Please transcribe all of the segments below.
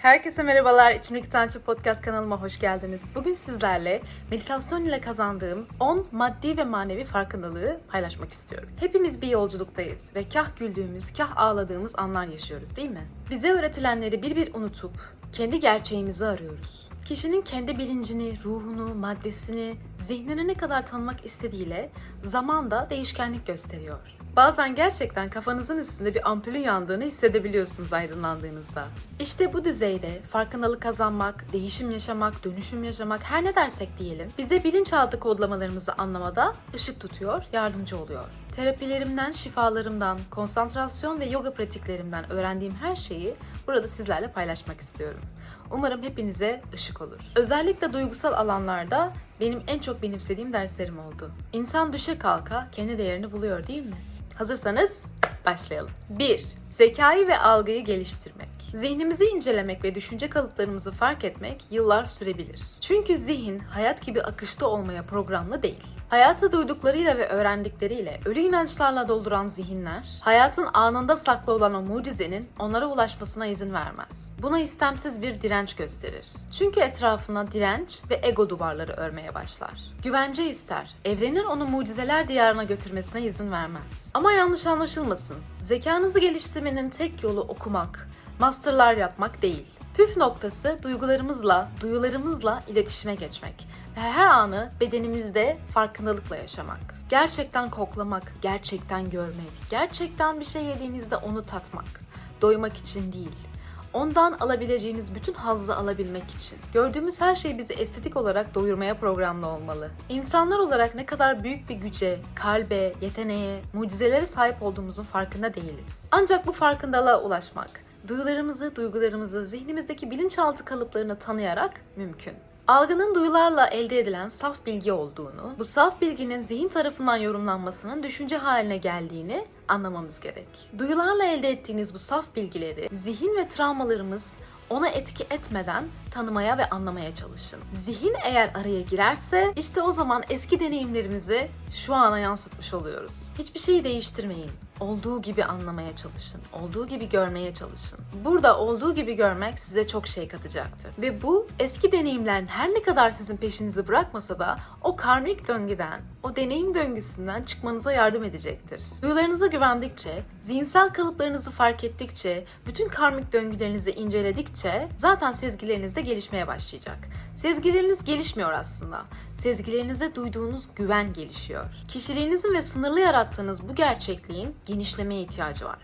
Herkese merhabalar. İçimdeki Tanrıça Podcast kanalıma hoş geldiniz. Bugün sizlerle meditasyon ile kazandığım 10 maddi ve manevi farkındalığı paylaşmak istiyorum. Hepimiz bir yolculuktayız ve kah güldüğümüz, kah ağladığımız anlar yaşıyoruz değil mi? Bize öğretilenleri bir bir unutup kendi gerçeğimizi arıyoruz. Kişinin kendi bilincini, ruhunu, maddesini, zihnini ne kadar tanımak istediğiyle zamanda değişkenlik gösteriyor. Bazen gerçekten kafanızın üstünde bir ampulün yandığını hissedebiliyorsunuz aydınlandığınızda. İşte bu düzeyde farkındalık kazanmak, değişim yaşamak, dönüşüm yaşamak her ne dersek diyelim bize bilinçaltı kodlamalarımızı anlamada ışık tutuyor, yardımcı oluyor. Terapilerimden, şifalarımdan, konsantrasyon ve yoga pratiklerimden öğrendiğim her şeyi burada sizlerle paylaşmak istiyorum. Umarım hepinize ışık olur. Özellikle duygusal alanlarda benim en çok benimsediğim derslerim oldu. İnsan düşe kalka kendi değerini buluyor değil mi? Hazırsanız başlayalım. 1. Zekayı ve algıyı geliştirmek. Zihnimizi incelemek ve düşünce kalıplarımızı fark etmek yıllar sürebilir. Çünkü zihin hayat gibi akışta olmaya programlı değil. Hayatı duyduklarıyla ve öğrendikleriyle ölü inançlarla dolduran zihinler, hayatın anında saklı olan o mucizenin onlara ulaşmasına izin vermez. Buna istemsiz bir direnç gösterir. Çünkü etrafına direnç ve ego duvarları örmeye başlar. Güvence ister, evrenin onu mucizeler diyarına götürmesine izin vermez. Ama yanlış anlaşılmasın, zekanızı geliştirmenin tek yolu okumak, masterlar yapmak değil. Püf noktası duygularımızla, duyularımızla iletişime geçmek ve her anı bedenimizde farkındalıkla yaşamak. Gerçekten koklamak, gerçekten görmek, gerçekten bir şey yediğinizde onu tatmak. Doymak için değil, ondan alabileceğiniz bütün hazzı alabilmek için. Gördüğümüz her şey bizi estetik olarak doyurmaya programlı olmalı. İnsanlar olarak ne kadar büyük bir güce, kalbe, yeteneğe, mucizelere sahip olduğumuzun farkında değiliz. Ancak bu farkındalığa ulaşmak, duyularımızı, duygularımızı, zihnimizdeki bilinçaltı kalıplarını tanıyarak mümkün. Algının duyularla elde edilen saf bilgi olduğunu, bu saf bilginin zihin tarafından yorumlanmasının düşünce haline geldiğini anlamamız gerek. Duyularla elde ettiğiniz bu saf bilgileri zihin ve travmalarımız ona etki etmeden tanımaya ve anlamaya çalışın. Zihin eğer araya girerse işte o zaman eski deneyimlerimizi şu ana yansıtmış oluyoruz. Hiçbir şeyi değiştirmeyin. Olduğu gibi anlamaya çalışın. Olduğu gibi görmeye çalışın. Burada olduğu gibi görmek size çok şey katacaktır. Ve bu eski deneyimlerin her ne kadar sizin peşinizi bırakmasa da o karmik döngüden, o deneyim döngüsünden çıkmanıza yardım edecektir. Duyularınıza güvendikçe, zihinsel kalıplarınızı fark ettikçe, bütün karmik döngülerinizi inceledikçe zaten sezgileriniz de gelişmeye başlayacak. Sezgileriniz gelişmiyor aslında. Sezgilerinize duyduğunuz güven gelişiyor. Kişiliğinizin ve sınırlı yarattığınız bu gerçekliğin genişlemeye ihtiyacı var.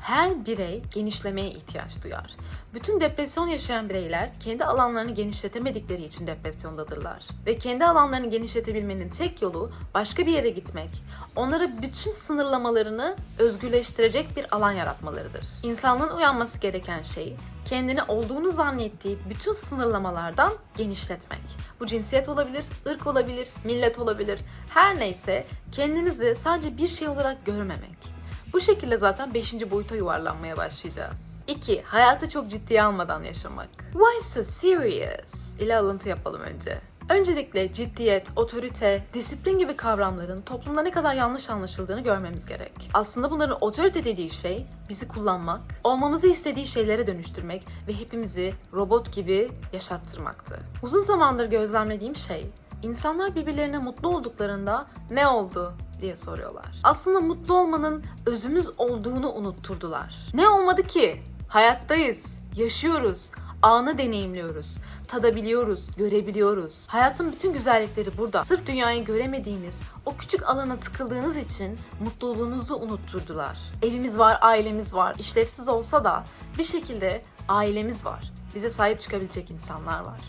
Her birey genişlemeye ihtiyaç duyar. Bütün depresyon yaşayan bireyler kendi alanlarını genişletemedikleri için depresyondadırlar. Ve kendi alanlarını genişletebilmenin tek yolu başka bir yere gitmek, onlara bütün sınırlamalarını özgürleştirecek bir alan yaratmalarıdır. İnsanlığın uyanması gereken şey kendini olduğunu zannettiği bütün sınırlamalardan genişletmek. Bu cinsiyet olabilir, ırk olabilir, millet olabilir. Her neyse kendinizi sadece bir şey olarak görmemek. Bu şekilde zaten 5. boyuta yuvarlanmaya başlayacağız. 2. Hayatı çok ciddiye almadan yaşamak. Why so serious? ile alıntı yapalım önce. Öncelikle ciddiyet, otorite, disiplin gibi kavramların toplumda ne kadar yanlış anlaşıldığını görmemiz gerek. Aslında bunların otorite dediği şey bizi kullanmak, olmamızı istediği şeylere dönüştürmek ve hepimizi robot gibi yaşattırmaktı. Uzun zamandır gözlemlediğim şey İnsanlar birbirlerine mutlu olduklarında ne oldu diye soruyorlar. Aslında mutlu olmanın özümüz olduğunu unutturdular. Ne olmadı ki? Hayattayız, yaşıyoruz, anı deneyimliyoruz, tadabiliyoruz, görebiliyoruz. Hayatın bütün güzellikleri burada. Sırf dünyayı göremediğiniz, o küçük alana tıkıldığınız için mutluluğunuzu unutturdular. Evimiz var, ailemiz var. İşlevsiz olsa da bir şekilde ailemiz var. Bize sahip çıkabilecek insanlar var.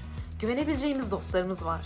Güvenebileceğimiz dostlarımız var.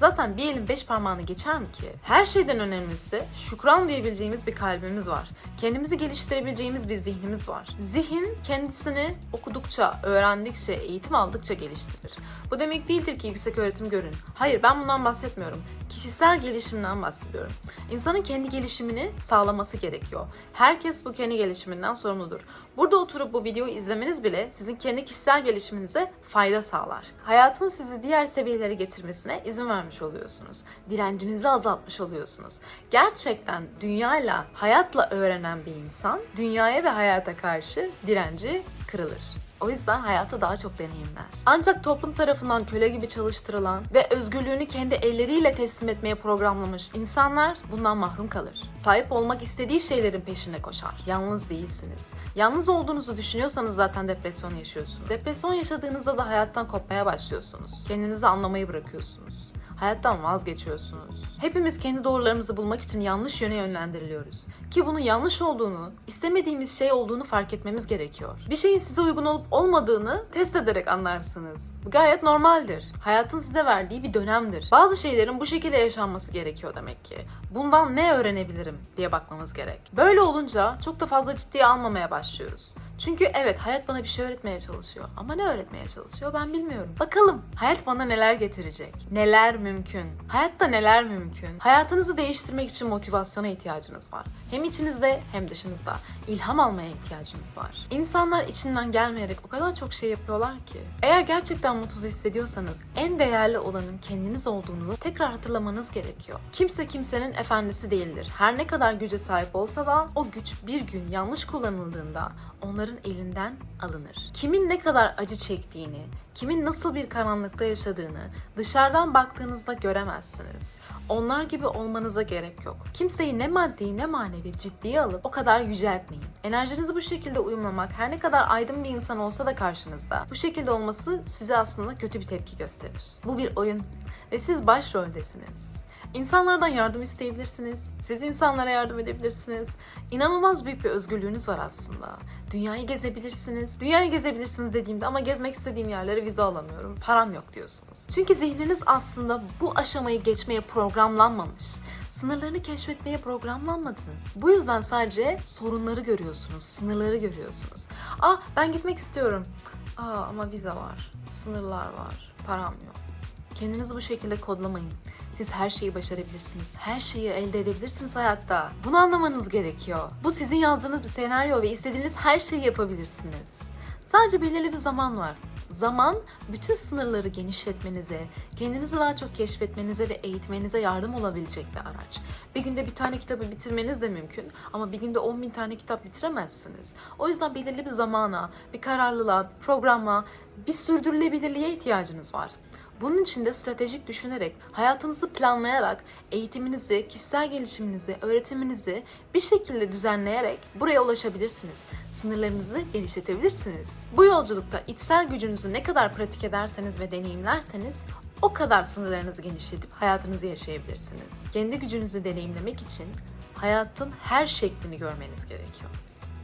Zaten bir elin beş parmağını geçer mi ki? Her şeyden önemlisi şükran duyabileceğimiz bir kalbimiz var. Kendimizi geliştirebileceğimiz bir zihnimiz var. Zihin kendisini okudukça, öğrendikçe, eğitim aldıkça geliştirir. Bu demek değildir ki yüksek öğretim görün. Hayır ben bundan bahsetmiyorum. Kişisel gelişimden bahsediyorum. İnsanın kendi gelişimini sağlaması gerekiyor. Herkes bu kendi gelişiminden sorumludur. Burada oturup bu videoyu izlemeniz bile sizin kendi kişisel gelişiminize fayda sağlar. Hayatın sizi diğer seviyelere getirmesine izin vermiş oluyorsunuz. Direncinizi azaltmış oluyorsunuz. Gerçekten dünyayla, hayatla öğrenen bir insan dünyaya ve hayata karşı direnci kırılır. O yüzden hayatı daha çok deneyimler. Ancak toplum tarafından köle gibi çalıştırılan ve özgürlüğünü kendi elleriyle teslim etmeye programlamış insanlar bundan mahrum kalır. Sahip olmak istediği şeylerin peşine koşar. Yalnız değilsiniz. Yalnız olduğunuzu düşünüyorsanız zaten depresyon yaşıyorsunuz. Depresyon yaşadığınızda da hayattan kopmaya başlıyorsunuz. Kendinizi anlamayı bırakıyorsunuz. Hayattan vazgeçiyorsunuz. Hepimiz kendi doğrularımızı bulmak için yanlış yöne yönlendiriliyoruz. Ki bunun yanlış olduğunu, istemediğimiz şey olduğunu fark etmemiz gerekiyor. Bir şeyin size uygun olup olmadığını test ederek anlarsınız. Bu gayet normaldir. Hayatın size verdiği bir dönemdir. Bazı şeylerin bu şekilde yaşanması gerekiyor demek ki. Bundan ne öğrenebilirim diye bakmamız gerek. Böyle olunca çok da fazla ciddiye almamaya başlıyoruz. Çünkü evet hayat bana bir şey öğretmeye çalışıyor. Ama ne öğretmeye çalışıyor ben bilmiyorum. Bakalım hayat bana neler getirecek? Neler mümkün? Hayatta neler mümkün? Hayatınızı değiştirmek için motivasyona ihtiyacınız var. Hem içinizde hem dışınızda. İlham almaya ihtiyacınız var. İnsanlar içinden gelmeyerek o kadar çok şey yapıyorlar ki. Eğer gerçekten mutsuz hissediyorsanız en değerli olanın kendiniz olduğunu tekrar hatırlamanız gerekiyor. Kimse kimsenin efendisi değildir. Her ne kadar güce sahip olsa da o güç bir gün yanlış kullanıldığında onların elinden alınır. Kimin ne kadar acı çektiğini, kimin nasıl bir karanlıkta yaşadığını dışarıdan baktığınızda göremezsiniz. Onlar gibi olmanıza gerek yok. Kimseyi ne maddi ne manevi ciddiye alıp o kadar yüceltmeyin. Enerjinizi bu şekilde uyumlamak her ne kadar aydın bir insan olsa da karşınızda bu şekilde olması size aslında kötü bir tepki gösterir. Bu bir oyun ve siz başroldesiniz. İnsanlardan yardım isteyebilirsiniz. Siz insanlara yardım edebilirsiniz. İnanılmaz büyük bir özgürlüğünüz var aslında. Dünyayı gezebilirsiniz. Dünyayı gezebilirsiniz dediğimde ama gezmek istediğim yerlere vize alamıyorum. Param yok diyorsunuz. Çünkü zihniniz aslında bu aşamayı geçmeye programlanmamış. Sınırlarını keşfetmeye programlanmadınız. Bu yüzden sadece sorunları görüyorsunuz, sınırları görüyorsunuz. Aa ben gitmek istiyorum. Aa ama vize var, sınırlar var, param yok. Kendinizi bu şekilde kodlamayın. Siz her şeyi başarabilirsiniz. Her şeyi elde edebilirsiniz hayatta. Bunu anlamanız gerekiyor. Bu sizin yazdığınız bir senaryo ve istediğiniz her şeyi yapabilirsiniz. Sadece belirli bir zaman var. Zaman bütün sınırları genişletmenize, kendinizi daha çok keşfetmenize ve eğitmenize yardım olabilecek bir araç. Bir günde bir tane kitabı bitirmeniz de mümkün ama bir günde 10 bin tane kitap bitiremezsiniz. O yüzden belirli bir zamana, bir kararlılığa, bir programa, bir sürdürülebilirliğe ihtiyacınız var. Bunun için de stratejik düşünerek, hayatınızı planlayarak, eğitiminizi, kişisel gelişiminizi, öğretiminizi bir şekilde düzenleyerek buraya ulaşabilirsiniz. Sınırlarınızı genişletebilirsiniz. Bu yolculukta içsel gücünüzü ne kadar pratik ederseniz ve deneyimlerseniz o kadar sınırlarınızı genişletip hayatınızı yaşayabilirsiniz. Kendi gücünüzü deneyimlemek için hayatın her şeklini görmeniz gerekiyor.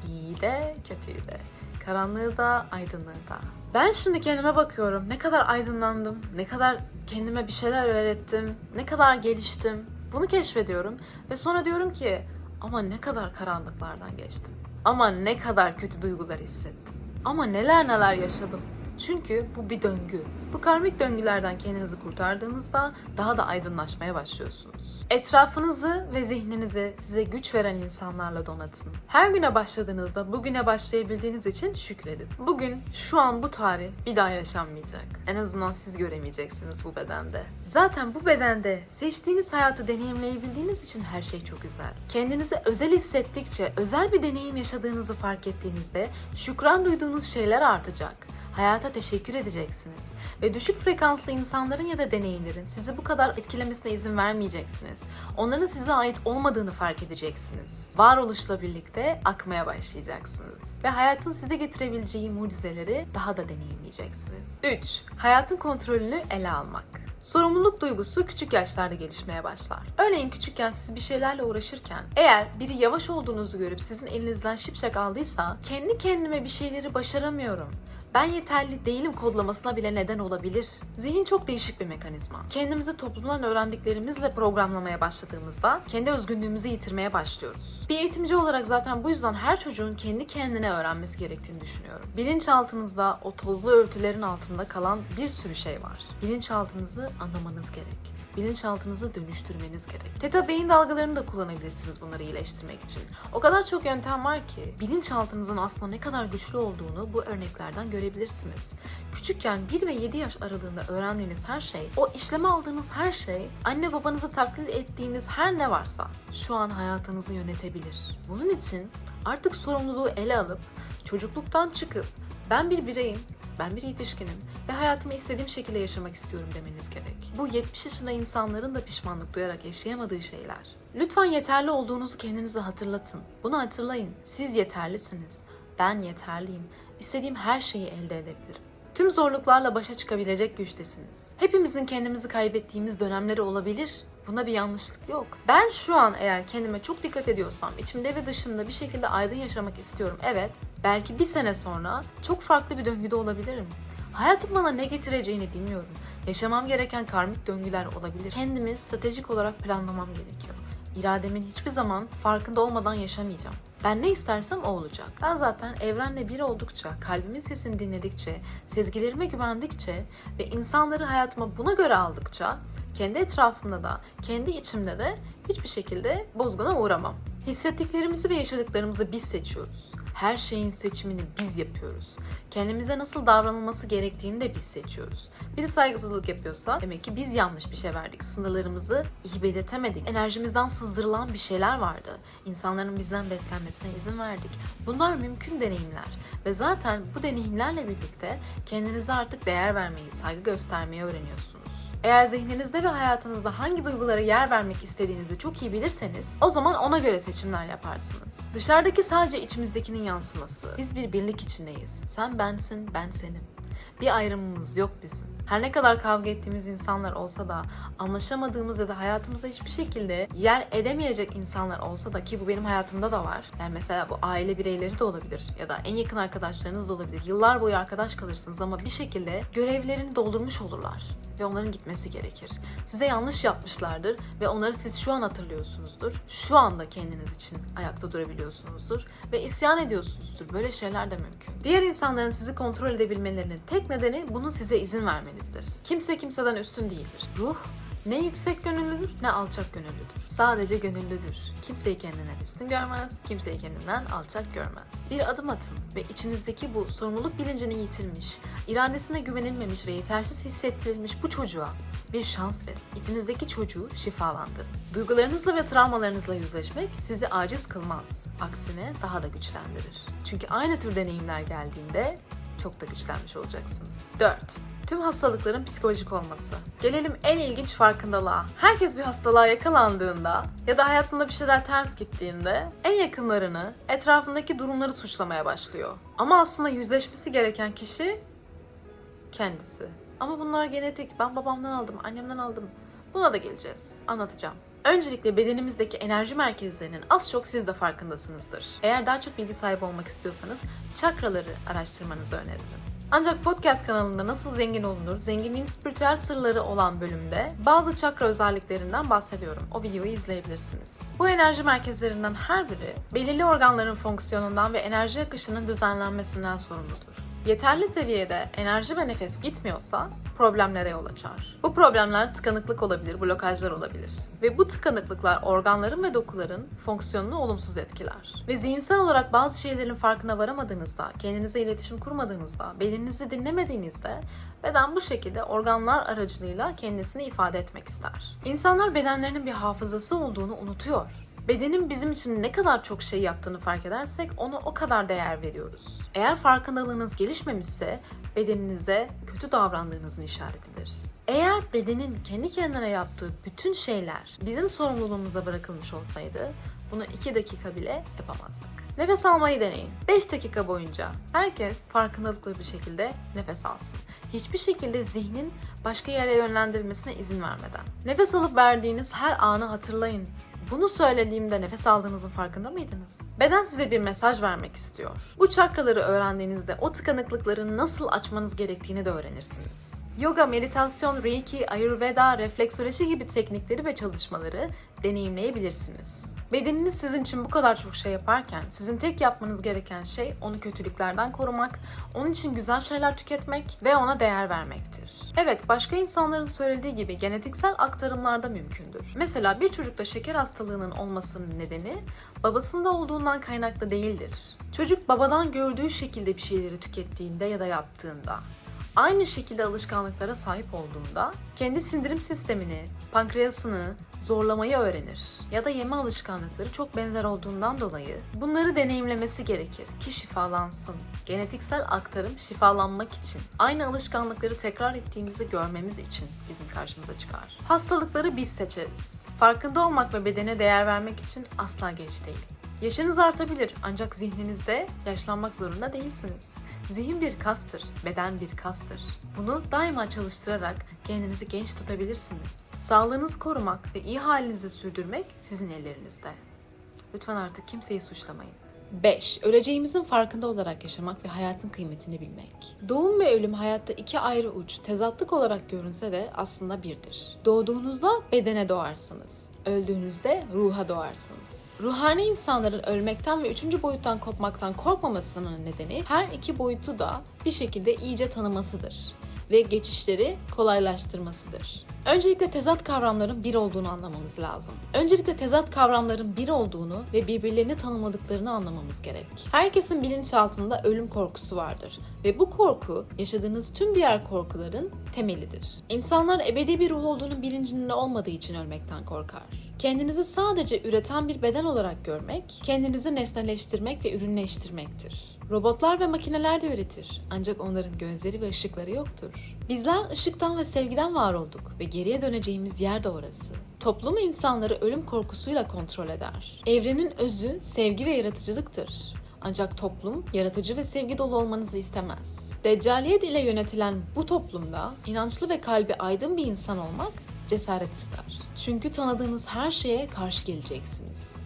İyi de kötüyü de. Karanlığı da, aydınlığı da. Ben şimdi kendime bakıyorum. Ne kadar aydınlandım, ne kadar kendime bir şeyler öğrettim, ne kadar geliştim. Bunu keşfediyorum ve sonra diyorum ki ama ne kadar karanlıklardan geçtim. Ama ne kadar kötü duygular hissettim. Ama neler neler yaşadım. Çünkü bu bir döngü. Bu karmik döngülerden kendinizi kurtardığınızda daha da aydınlaşmaya başlıyorsunuz. Etrafınızı ve zihninizi size güç veren insanlarla donatın. Her güne başladığınızda bugüne başlayabildiğiniz için şükredin. Bugün, şu an bu tarih bir daha yaşanmayacak. En azından siz göremeyeceksiniz bu bedende. Zaten bu bedende seçtiğiniz hayatı deneyimleyebildiğiniz için her şey çok güzel. Kendinizi özel hissettikçe, özel bir deneyim yaşadığınızı fark ettiğinizde şükran duyduğunuz şeyler artacak. Hayata teşekkür edeceksiniz. Ve düşük frekanslı insanların ya da deneyimlerin sizi bu kadar etkilemesine izin vermeyeceksiniz. Onların size ait olmadığını fark edeceksiniz. Varoluşla birlikte akmaya başlayacaksınız. Ve hayatın size getirebileceği mucizeleri daha da deneyimleyeceksiniz. 3. Hayatın kontrolünü ele almak. Sorumluluk duygusu küçük yaşlarda gelişmeye başlar. Örneğin küçükken siz bir şeylerle uğraşırken eğer biri yavaş olduğunuzu görüp sizin elinizden şipşak aldıysa kendi kendime bir şeyleri başaramıyorum ben yeterli değilim kodlamasına bile neden olabilir. Zihin çok değişik bir mekanizma. Kendimizi toplumdan öğrendiklerimizle programlamaya başladığımızda kendi özgünlüğümüzü yitirmeye başlıyoruz. Bir eğitimci olarak zaten bu yüzden her çocuğun kendi kendine öğrenmesi gerektiğini düşünüyorum. Bilinçaltınızda o tozlu örtülerin altında kalan bir sürü şey var. Bilinçaltınızı anlamanız gerek bilinçaltınızı dönüştürmeniz gerek. Teta beyin dalgalarını da kullanabilirsiniz bunları iyileştirmek için. O kadar çok yöntem var ki bilinçaltınızın aslında ne kadar güçlü olduğunu bu örneklerden görebilirsiniz. Küçükken 1 ve 7 yaş aralığında öğrendiğiniz her şey, o işleme aldığınız her şey, anne babanızı taklit ettiğiniz her ne varsa şu an hayatınızı yönetebilir. Bunun için artık sorumluluğu ele alıp çocukluktan çıkıp Ben bir bireyim, ben bir yetişkinim ve hayatımı istediğim şekilde yaşamak istiyorum demeniz gerek. Bu 70 yaşında insanların da pişmanlık duyarak yaşayamadığı şeyler. Lütfen yeterli olduğunuzu kendinize hatırlatın. Bunu hatırlayın. Siz yeterlisiniz. Ben yeterliyim. İstediğim her şeyi elde edebilirim. Tüm zorluklarla başa çıkabilecek güçtesiniz. Hepimizin kendimizi kaybettiğimiz dönemleri olabilir. Buna bir yanlışlık yok. Ben şu an eğer kendime çok dikkat ediyorsam, içimde ve dışımda bir şekilde aydın yaşamak istiyorum. Evet, belki bir sene sonra çok farklı bir döngüde olabilirim. Hayatın bana ne getireceğini bilmiyorum. Yaşamam gereken karmik döngüler olabilir. Kendimi stratejik olarak planlamam gerekiyor. İrademin hiçbir zaman farkında olmadan yaşamayacağım. Ben ne istersem o olacak. Ben zaten evrenle bir oldukça, kalbimin sesini dinledikçe, sezgilerime güvendikçe ve insanları hayatıma buna göre aldıkça kendi etrafımda da, kendi içimde de hiçbir şekilde bozguna uğramam. Hissettiklerimizi ve yaşadıklarımızı biz seçiyoruz. Her şeyin seçimini biz yapıyoruz. Kendimize nasıl davranılması gerektiğini de biz seçiyoruz. Biri saygısızlık yapıyorsa demek ki biz yanlış bir şey verdik. Sınırlarımızı iyi belirtemedik. Enerjimizden sızdırılan bir şeyler vardı. İnsanların bizden beslenmesine izin verdik. Bunlar mümkün deneyimler. Ve zaten bu deneyimlerle birlikte kendinize artık değer vermeyi, saygı göstermeyi öğreniyorsunuz. Eğer zihninizde ve hayatınızda hangi duygulara yer vermek istediğinizi çok iyi bilirseniz o zaman ona göre seçimler yaparsınız. Dışarıdaki sadece içimizdekinin yansıması. Biz bir birlik içindeyiz. Sen bensin, ben senim. Bir ayrımımız yok bizim. Her ne kadar kavga ettiğimiz insanlar olsa da, anlaşamadığımız ya da hayatımıza hiçbir şekilde yer edemeyecek insanlar olsa da ki bu benim hayatımda da var. Yani mesela bu aile bireyleri de olabilir ya da en yakın arkadaşlarınız da olabilir. Yıllar boyu arkadaş kalırsınız ama bir şekilde görevlerini doldurmuş olurlar ve onların gitmesi gerekir. Size yanlış yapmışlardır ve onları siz şu an hatırlıyorsunuzdur. Şu anda kendiniz için ayakta durabiliyorsunuzdur ve isyan ediyorsunuzdur. Böyle şeyler de mümkün. Diğer insanların sizi kontrol edebilmelerinin tek nedeni bunun size izin vermenizdir. Kimse kimseden üstün değildir. Ruh ne yüksek gönüllüdür ne alçak gönüllüdür. Sadece gönüllüdür. Kimseyi kendinden üstün görmez, kimseyi kendinden alçak görmez. Bir adım atın ve içinizdeki bu sorumluluk bilincini yitirmiş, iradesine güvenilmemiş ve yetersiz hissettirilmiş bu çocuğa bir şans verin. İçinizdeki çocuğu şifalandırın. Duygularınızla ve travmalarınızla yüzleşmek sizi aciz kılmaz. Aksine daha da güçlendirir. Çünkü aynı tür deneyimler geldiğinde çok da güçlenmiş olacaksınız. 4. Tüm hastalıkların psikolojik olması. Gelelim en ilginç farkındalığa. Herkes bir hastalığa yakalandığında ya da hayatında bir şeyler ters gittiğinde en yakınlarını, etrafındaki durumları suçlamaya başlıyor. Ama aslında yüzleşmesi gereken kişi kendisi. Ama bunlar genetik. Ben babamdan aldım, annemden aldım. Buna da geleceğiz. Anlatacağım. Öncelikle bedenimizdeki enerji merkezlerinin az çok siz de farkındasınızdır. Eğer daha çok bilgi sahibi olmak istiyorsanız çakraları araştırmanızı öneririm. Ancak podcast kanalında nasıl zengin olunur, zenginliğin spiritüel sırları olan bölümde bazı çakra özelliklerinden bahsediyorum. O videoyu izleyebilirsiniz. Bu enerji merkezlerinden her biri belirli organların fonksiyonundan ve enerji akışının düzenlenmesinden sorumludur. Yeterli seviyede enerji ve nefes gitmiyorsa problemlere yol açar. Bu problemler tıkanıklık olabilir, blokajlar olabilir. Ve bu tıkanıklıklar organların ve dokuların fonksiyonunu olumsuz etkiler. Ve zihinsel olarak bazı şeylerin farkına varamadığınızda, kendinize iletişim kurmadığınızda, bedeninizi dinlemediğinizde beden bu şekilde organlar aracılığıyla kendisini ifade etmek ister. İnsanlar bedenlerinin bir hafızası olduğunu unutuyor. Bedenin bizim için ne kadar çok şey yaptığını fark edersek ona o kadar değer veriyoruz. Eğer farkındalığınız gelişmemişse bedeninize kötü davrandığınızın işaretidir. Eğer bedenin kendi kendine yaptığı bütün şeyler bizim sorumluluğumuza bırakılmış olsaydı bunu 2 dakika bile yapamazdık. Nefes almayı deneyin. 5 dakika boyunca herkes farkındalıklı bir şekilde nefes alsın. Hiçbir şekilde zihnin başka yere yönlendirilmesine izin vermeden. Nefes alıp verdiğiniz her anı hatırlayın. Bunu söylediğimde nefes aldığınızın farkında mıydınız? Beden size bir mesaj vermek istiyor. Bu çakraları öğrendiğinizde o tıkanıklıkları nasıl açmanız gerektiğini de öğrenirsiniz. Yoga, meditasyon, reiki, ayurveda, refleksoloji gibi teknikleri ve çalışmaları deneyimleyebilirsiniz. Bedeniniz sizin için bu kadar çok şey yaparken sizin tek yapmanız gereken şey onu kötülüklerden korumak, onun için güzel şeyler tüketmek ve ona değer vermektir. Evet, başka insanların söylediği gibi genetiksel aktarımlarda mümkündür. Mesela bir çocukta şeker hastalığının olmasının nedeni babasında olduğundan kaynaklı değildir. Çocuk babadan gördüğü şekilde bir şeyleri tükettiğinde ya da yaptığında aynı şekilde alışkanlıklara sahip olduğunda kendi sindirim sistemini, pankreasını zorlamayı öğrenir. Ya da yeme alışkanlıkları çok benzer olduğundan dolayı bunları deneyimlemesi gerekir ki şifalansın. Genetiksel aktarım şifalanmak için, aynı alışkanlıkları tekrar ettiğimizi görmemiz için bizim karşımıza çıkar. Hastalıkları biz seçeriz. Farkında olmak ve bedene değer vermek için asla geç değil. Yaşınız artabilir ancak zihninizde yaşlanmak zorunda değilsiniz. Zihin bir kastır, beden bir kastır. Bunu daima çalıştırarak kendinizi genç tutabilirsiniz. Sağlığınızı korumak ve iyi halinizi sürdürmek sizin ellerinizde. Lütfen artık kimseyi suçlamayın. 5. Öleceğimizin farkında olarak yaşamak ve hayatın kıymetini bilmek. Doğum ve ölüm hayatta iki ayrı uç, tezatlık olarak görünse de aslında birdir. Doğduğunuzda bedene doğarsınız. Öldüğünüzde ruha doğarsınız. Ruhani insanların ölmekten ve üçüncü boyuttan kopmaktan korkmamasının nedeni her iki boyutu da bir şekilde iyice tanımasıdır ve geçişleri kolaylaştırmasıdır. Öncelikle tezat kavramların bir olduğunu anlamamız lazım. Öncelikle tezat kavramların bir olduğunu ve birbirlerini tanımadıklarını anlamamız gerek. Herkesin bilinçaltında ölüm korkusu vardır ve bu korku yaşadığınız tüm diğer korkuların temelidir. İnsanlar ebedi bir ruh olduğunun bilincinde olmadığı için ölmekten korkar. Kendinizi sadece üreten bir beden olarak görmek, kendinizi nesneleştirmek ve ürünleştirmektir. Robotlar ve makineler de üretir ancak onların gözleri ve ışıkları yoktur. Bizler ışıktan ve sevgiden var olduk ve geriye döneceğimiz yer de orası. Toplum insanları ölüm korkusuyla kontrol eder. Evrenin özü sevgi ve yaratıcılıktır. Ancak toplum yaratıcı ve sevgi dolu olmanızı istemez. Deccaliyet ile yönetilen bu toplumda inançlı ve kalbi aydın bir insan olmak cesaret ister. Çünkü tanıdığınız her şeye karşı geleceksiniz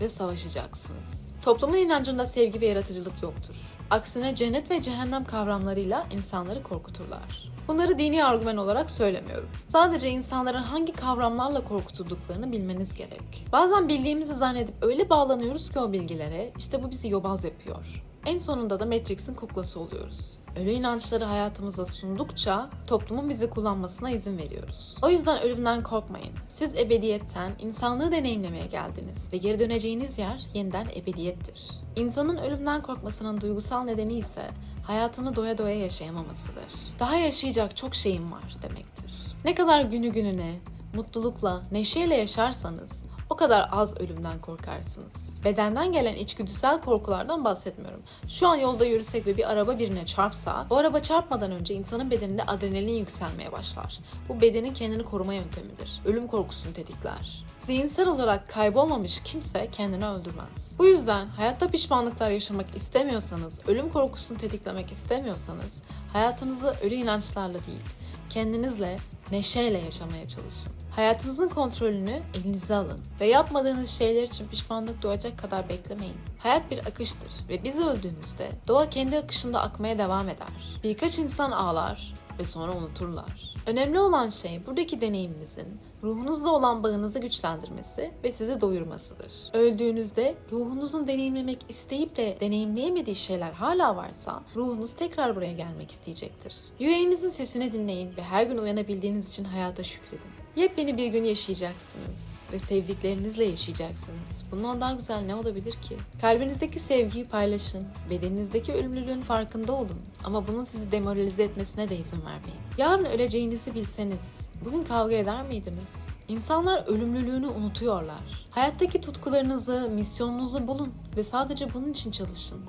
ve savaşacaksınız. Toplumun inancında sevgi ve yaratıcılık yoktur. Aksine cennet ve cehennem kavramlarıyla insanları korkuturlar. Bunları dini argüman olarak söylemiyorum. Sadece insanların hangi kavramlarla korkutulduklarını bilmeniz gerek. Bazen bildiğimizi zannedip öyle bağlanıyoruz ki o bilgilere, işte bu bizi yobaz yapıyor. En sonunda da Matrix'in kuklası oluyoruz. Ölü inançları hayatımıza sundukça toplumun bizi kullanmasına izin veriyoruz. O yüzden ölümden korkmayın. Siz ebediyetten insanlığı deneyimlemeye geldiniz ve geri döneceğiniz yer yeniden ebediyettir. İnsanın ölümden korkmasının duygusal nedeni ise hayatını doya doya yaşayamamasıdır. Daha yaşayacak çok şeyim var demektir. Ne kadar günü gününe, mutlulukla, neşeyle yaşarsanız o kadar az ölümden korkarsınız. Bedenden gelen içgüdüsel korkulardan bahsetmiyorum. Şu an yolda yürüsek ve bir araba birine çarpsa, o araba çarpmadan önce insanın bedeninde adrenalin yükselmeye başlar. Bu bedenin kendini koruma yöntemidir. Ölüm korkusunu tetikler. Zihinsel olarak kaybolmamış kimse kendini öldürmez. Bu yüzden hayatta pişmanlıklar yaşamak istemiyorsanız, ölüm korkusunu tetiklemek istemiyorsanız, hayatınızı ölü inançlarla değil, kendinizle, neşeyle yaşamaya çalışın. Hayatınızın kontrolünü elinize alın ve yapmadığınız şeyler için pişmanlık duyacak kadar beklemeyin. Hayat bir akıştır ve biz öldüğümüzde doğa kendi akışında akmaya devam eder. Birkaç insan ağlar ve sonra unuturlar. Önemli olan şey buradaki deneyiminizin ruhunuzla olan bağınızı güçlendirmesi ve sizi doyurmasıdır. Öldüğünüzde ruhunuzun deneyimlemek isteyip de deneyimleyemediği şeyler hala varsa ruhunuz tekrar buraya gelmek isteyecektir. Yüreğinizin sesini dinleyin ve her gün uyanabildiğiniz için hayata şükredin. Yepyeni bir gün yaşayacaksınız ve sevdiklerinizle yaşayacaksınız. Bundan daha güzel ne olabilir ki? Kalbinizdeki sevgiyi paylaşın, bedeninizdeki ölümlülüğün farkında olun ama bunun sizi demoralize etmesine de izin vermeyin. Yarın öleceğinizi bilseniz, bugün kavga eder miydiniz? İnsanlar ölümlülüğünü unutuyorlar. Hayattaki tutkularınızı, misyonunuzu bulun ve sadece bunun için çalışın.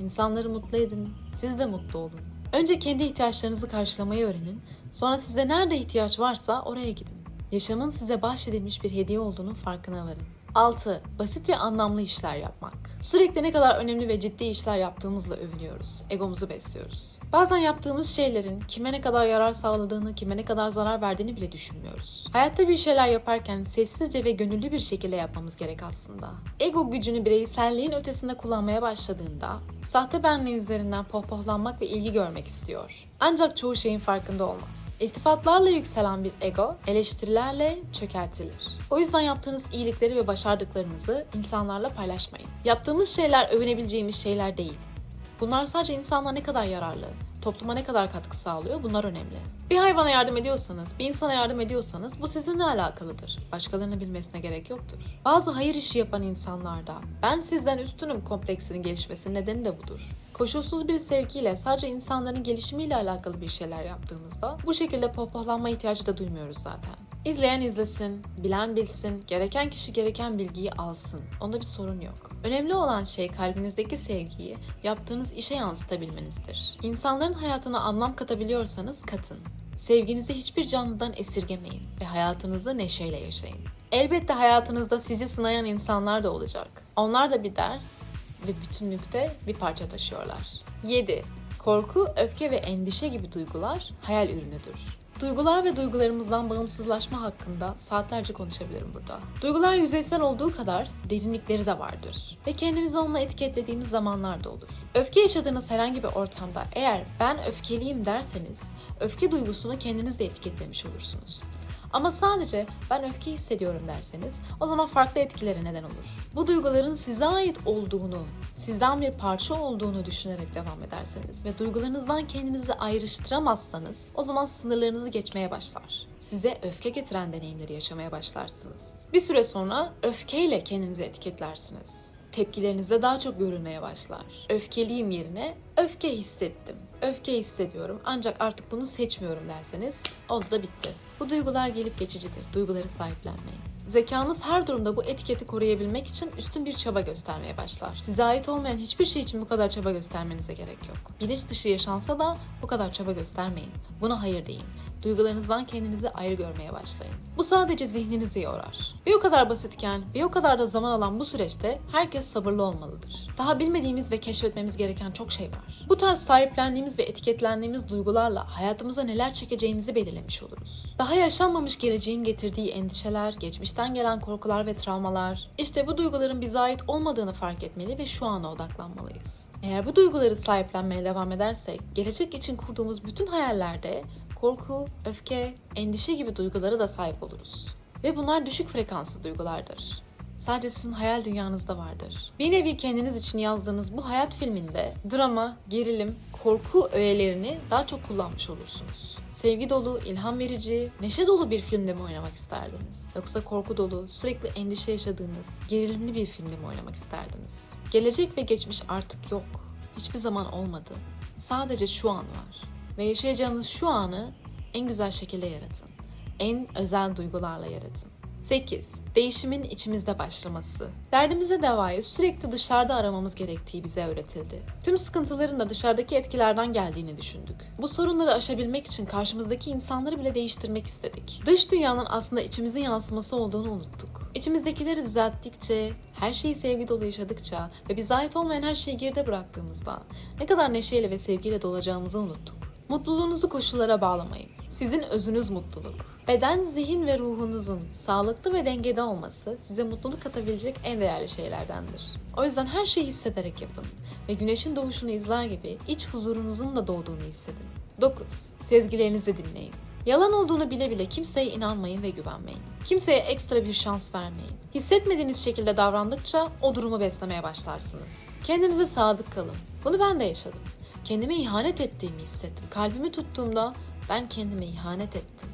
İnsanları mutlu edin, siz de mutlu olun. Önce kendi ihtiyaçlarınızı karşılamayı öğrenin, sonra size nerede ihtiyaç varsa oraya gidin. Yaşamın size bahşedilmiş bir hediye olduğunun farkına varın. 6. Basit ve anlamlı işler yapmak. Sürekli ne kadar önemli ve ciddi işler yaptığımızla övünüyoruz. Egomuzu besliyoruz. Bazen yaptığımız şeylerin kime ne kadar yarar sağladığını, kime ne kadar zarar verdiğini bile düşünmüyoruz. Hayatta bir şeyler yaparken sessizce ve gönüllü bir şekilde yapmamız gerek aslında. Ego gücünü bireyselliğin ötesinde kullanmaya başladığında, sahte benliği üzerinden pohpohlanmak ve ilgi görmek istiyor. Ancak çoğu şeyin farkında olmaz. İltifatlarla yükselen bir ego, eleştirilerle çökertilir. O yüzden yaptığınız iyilikleri ve başardıklarınızı insanlarla paylaşmayın. Yaptığımız şeyler övünebileceğimiz şeyler değil. Bunlar sadece insanlar ne kadar yararlı, topluma ne kadar katkı sağlıyor bunlar önemli. Bir hayvana yardım ediyorsanız, bir insana yardım ediyorsanız bu sizinle alakalıdır. Başkalarının bilmesine gerek yoktur. Bazı hayır işi yapan insanlarda ben sizden üstünüm kompleksinin gelişmesinin nedeni de budur. Koşulsuz bir sevgiyle sadece insanların gelişimiyle alakalı bir şeyler yaptığımızda bu şekilde pohpohlanma ihtiyacı da duymuyoruz zaten. İzleyen izlesin, bilen bilsin, gereken kişi gereken bilgiyi alsın. Onda bir sorun yok. Önemli olan şey kalbinizdeki sevgiyi yaptığınız işe yansıtabilmenizdir. İnsanların hayatına anlam katabiliyorsanız katın. Sevginizi hiçbir canlıdan esirgemeyin ve hayatınızı neşeyle yaşayın. Elbette hayatınızda sizi sınayan insanlar da olacak. Onlar da bir ders ve bütünlükte bir parça taşıyorlar. 7. Korku, öfke ve endişe gibi duygular hayal ürünüdür. Duygular ve duygularımızdan bağımsızlaşma hakkında saatlerce konuşabilirim burada. Duygular yüzeysel olduğu kadar derinlikleri de vardır. Ve kendimizi onunla etiketlediğimiz zamanlar da olur. Öfke yaşadığınız herhangi bir ortamda eğer ben öfkeliyim derseniz öfke duygusunu kendiniz de etiketlemiş olursunuz. Ama sadece ben öfke hissediyorum derseniz o zaman farklı etkilere neden olur. Bu duyguların size ait olduğunu, sizden bir parça olduğunu düşünerek devam ederseniz ve duygularınızdan kendinizi ayrıştıramazsanız o zaman sınırlarınızı geçmeye başlar. Size öfke getiren deneyimleri yaşamaya başlarsınız. Bir süre sonra öfkeyle kendinizi etiketlersiniz tepkilerinizde daha çok görülmeye başlar. Öfkeliyim yerine öfke hissettim. Öfke hissediyorum ancak artık bunu seçmiyorum derseniz oldu da bitti. Bu duygular gelip geçicidir. Duyguları sahiplenmeyin. Zekanız her durumda bu etiketi koruyabilmek için üstün bir çaba göstermeye başlar. Size ait olmayan hiçbir şey için bu kadar çaba göstermenize gerek yok. Bilinç dışı yaşansa da bu kadar çaba göstermeyin. Buna hayır deyin duygularınızdan kendinizi ayrı görmeye başlayın. Bu sadece zihninizi yorar. Bir o kadar basitken, bir o kadar da zaman alan bu süreçte herkes sabırlı olmalıdır. Daha bilmediğimiz ve keşfetmemiz gereken çok şey var. Bu tarz sahiplendiğimiz ve etiketlendiğimiz duygularla hayatımıza neler çekeceğimizi belirlemiş oluruz. Daha yaşanmamış geleceğin getirdiği endişeler, geçmişten gelen korkular ve travmalar, işte bu duyguların bize ait olmadığını fark etmeli ve şu ana odaklanmalıyız. Eğer bu duyguları sahiplenmeye devam edersek, gelecek için kurduğumuz bütün hayallerde korku, öfke, endişe gibi duygulara da sahip oluruz. Ve bunlar düşük frekanslı duygulardır. Sadece sizin hayal dünyanızda vardır. Bir nevi kendiniz için yazdığınız bu hayat filminde drama, gerilim, korku öğelerini daha çok kullanmış olursunuz. Sevgi dolu, ilham verici, neşe dolu bir filmde mi oynamak isterdiniz? Yoksa korku dolu, sürekli endişe yaşadığınız, gerilimli bir filmde mi oynamak isterdiniz? Gelecek ve geçmiş artık yok. Hiçbir zaman olmadı. Sadece şu an var ve yaşayacağınız şu anı en güzel şekilde yaratın. En özel duygularla yaratın. 8. Değişimin içimizde başlaması. Derdimize devayı sürekli dışarıda aramamız gerektiği bize öğretildi. Tüm sıkıntıların da dışarıdaki etkilerden geldiğini düşündük. Bu sorunları aşabilmek için karşımızdaki insanları bile değiştirmek istedik. Dış dünyanın aslında içimizin yansıması olduğunu unuttuk. İçimizdekileri düzelttikçe, her şeyi sevgi dolu yaşadıkça ve bize ait olmayan her şeyi geride bıraktığımızda ne kadar neşeyle ve sevgiyle dolacağımızı unuttuk. Mutluluğunuzu koşullara bağlamayın. Sizin özünüz mutluluk. Beden, zihin ve ruhunuzun sağlıklı ve dengede olması size mutluluk katabilecek en değerli şeylerdendir. O yüzden her şeyi hissederek yapın ve güneşin doğuşunu izler gibi iç huzurunuzun da doğduğunu hissedin. 9. Sezgilerinizi dinleyin. Yalan olduğunu bile bile kimseye inanmayın ve güvenmeyin. Kimseye ekstra bir şans vermeyin. Hissetmediğiniz şekilde davrandıkça o durumu beslemeye başlarsınız. Kendinize sadık kalın. Bunu ben de yaşadım. Kendime ihanet ettiğimi hissettim. Kalbimi tuttuğumda ben kendime ihanet ettim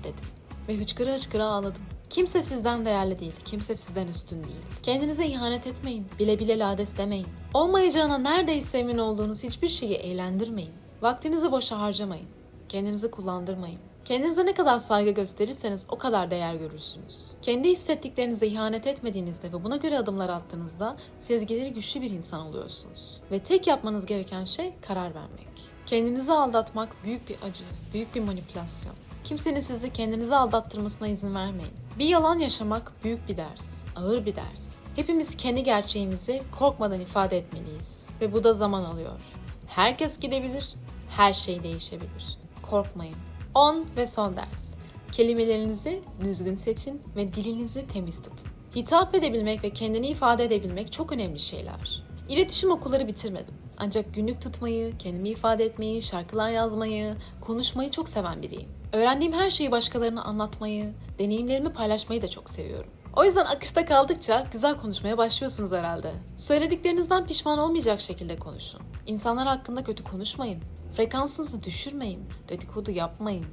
dedim. Ve hıçkıra hıçkıra ağladım. Kimse sizden değerli değil, kimse sizden üstün değil. Kendinize ihanet etmeyin, bile bile lades demeyin. Olmayacağına neredeyse emin olduğunuz hiçbir şeyi eğlendirmeyin. Vaktinizi boşa harcamayın. Kendinizi kullandırmayın. Kendinize ne kadar saygı gösterirseniz o kadar değer görürsünüz. Kendi hissettiklerinize ihanet etmediğinizde ve buna göre adımlar attığınızda sezgileri güçlü bir insan oluyorsunuz. Ve tek yapmanız gereken şey karar vermek. Kendinizi aldatmak büyük bir acı, büyük bir manipülasyon. Kimsenin sizi kendinizi aldattırmasına izin vermeyin. Bir yalan yaşamak büyük bir ders, ağır bir ders. Hepimiz kendi gerçeğimizi korkmadan ifade etmeliyiz. Ve bu da zaman alıyor. Herkes gidebilir, her şey değişebilir. Korkmayın. 10 ve son ders. Kelimelerinizi düzgün seçin ve dilinizi temiz tutun. Hitap edebilmek ve kendini ifade edebilmek çok önemli şeyler. İletişim okulları bitirmedim. Ancak günlük tutmayı, kendimi ifade etmeyi, şarkılar yazmayı, konuşmayı çok seven biriyim. Öğrendiğim her şeyi başkalarına anlatmayı, deneyimlerimi paylaşmayı da çok seviyorum. O yüzden akışta kaldıkça güzel konuşmaya başlıyorsunuz herhalde. Söylediklerinizden pişman olmayacak şekilde konuşun. İnsanlar hakkında kötü konuşmayın. Frekansınızı düşürmeyin. Dedikodu yapmayın.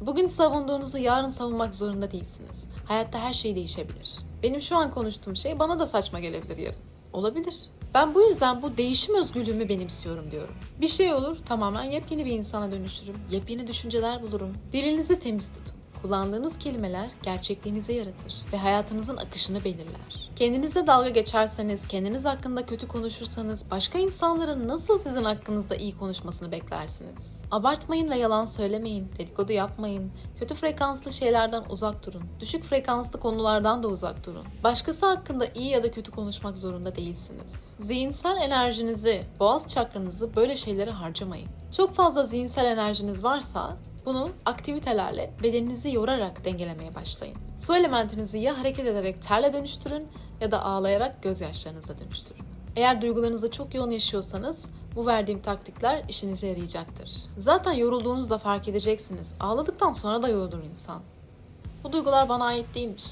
Bugün savunduğunuzu yarın savunmak zorunda değilsiniz. Hayatta her şey değişebilir. Benim şu an konuştuğum şey bana da saçma gelebilir yarın. Olabilir. Ben bu yüzden bu değişim özgürlüğümü benimsiyorum diyorum. Bir şey olur tamamen yepyeni bir insana dönüşürüm. Yepyeni düşünceler bulurum. Dilinizi temiz tutun. Kullandığınız kelimeler gerçekliğinizi yaratır ve hayatınızın akışını belirler. Kendinizle dalga geçerseniz, kendiniz hakkında kötü konuşursanız başka insanların nasıl sizin hakkınızda iyi konuşmasını beklersiniz? Abartmayın ve yalan söylemeyin, dedikodu yapmayın, kötü frekanslı şeylerden uzak durun, düşük frekanslı konulardan da uzak durun. Başkası hakkında iyi ya da kötü konuşmak zorunda değilsiniz. Zihinsel enerjinizi, boğaz çakranızı böyle şeylere harcamayın. Çok fazla zihinsel enerjiniz varsa bunu aktivitelerle bedeninizi yorarak dengelemeye başlayın. Su elementinizi ya hareket ederek terle dönüştürün ya da ağlayarak gözyaşlarınıza dönüştürün. Eğer duygularınızı çok yoğun yaşıyorsanız bu verdiğim taktikler işinize yarayacaktır. Zaten yorulduğunuzda fark edeceksiniz. Ağladıktan sonra da yorulur insan. Bu duygular bana ait değilmiş.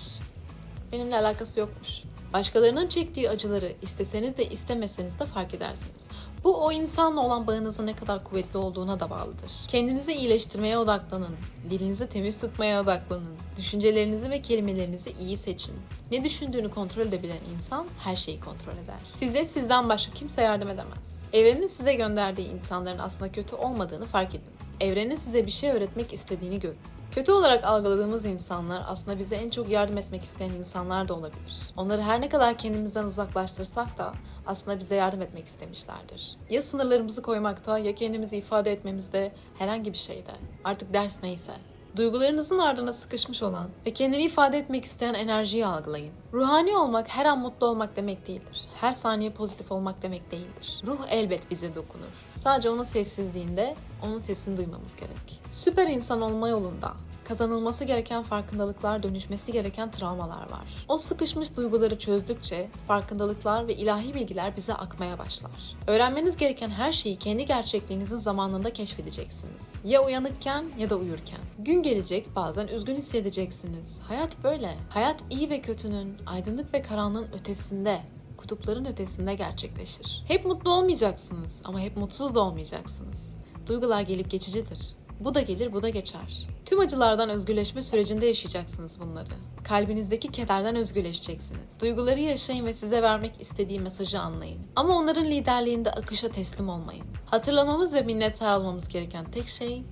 Benimle alakası yokmuş. Başkalarının çektiği acıları isteseniz de istemeseniz de fark edersiniz. Bu o insanla olan bağınızın ne kadar kuvvetli olduğuna da bağlıdır. Kendinizi iyileştirmeye odaklanın. Dilinizi temiz tutmaya odaklanın. Düşüncelerinizi ve kelimelerinizi iyi seçin. Ne düşündüğünü kontrol edebilen insan her şeyi kontrol eder. Size sizden başka kimse yardım edemez. Evrenin size gönderdiği insanların aslında kötü olmadığını fark edin. Evrenin size bir şey öğretmek istediğini görün. Kötü olarak algıladığımız insanlar aslında bize en çok yardım etmek isteyen insanlar da olabilir. Onları her ne kadar kendimizden uzaklaştırsak da aslında bize yardım etmek istemişlerdir. Ya sınırlarımızı koymakta ya kendimizi ifade etmemizde herhangi bir şeyde. Artık ders neyse. Duygularınızın ardına sıkışmış olan ve kendini ifade etmek isteyen enerjiyi algılayın. Ruhani olmak her an mutlu olmak demek değildir. Her saniye pozitif olmak demek değildir. Ruh elbet bize dokunur. Sadece onun sessizliğinde onun sesini duymamız gerek. Süper insan olma yolunda kazanılması gereken farkındalıklar, dönüşmesi gereken travmalar var. O sıkışmış duyguları çözdükçe farkındalıklar ve ilahi bilgiler bize akmaya başlar. Öğrenmeniz gereken her şeyi kendi gerçekliğinizin zamanında keşfedeceksiniz. Ya uyanıkken ya da uyurken. Gün gelecek bazen üzgün hissedeceksiniz. Hayat böyle. Hayat iyi ve kötünün, aydınlık ve karanlığın ötesinde kutupların ötesinde gerçekleşir. Hep mutlu olmayacaksınız ama hep mutsuz da olmayacaksınız. Duygular gelip geçicidir. Bu da gelir, bu da geçer. Tüm acılardan özgürleşme sürecinde yaşayacaksınız bunları. Kalbinizdeki kederden özgürleşeceksiniz. Duyguları yaşayın ve size vermek istediği mesajı anlayın. Ama onların liderliğinde akışa teslim olmayın. Hatırlamamız ve minnettar olmamız gereken tek şey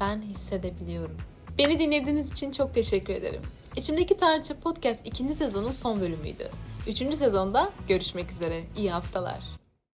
ben hissedebiliyorum. Beni dinlediğiniz için çok teşekkür ederim. İçimdeki Tarihçe Podcast 2. sezonun son bölümüydü. 3. sezonda görüşmek üzere. İyi haftalar.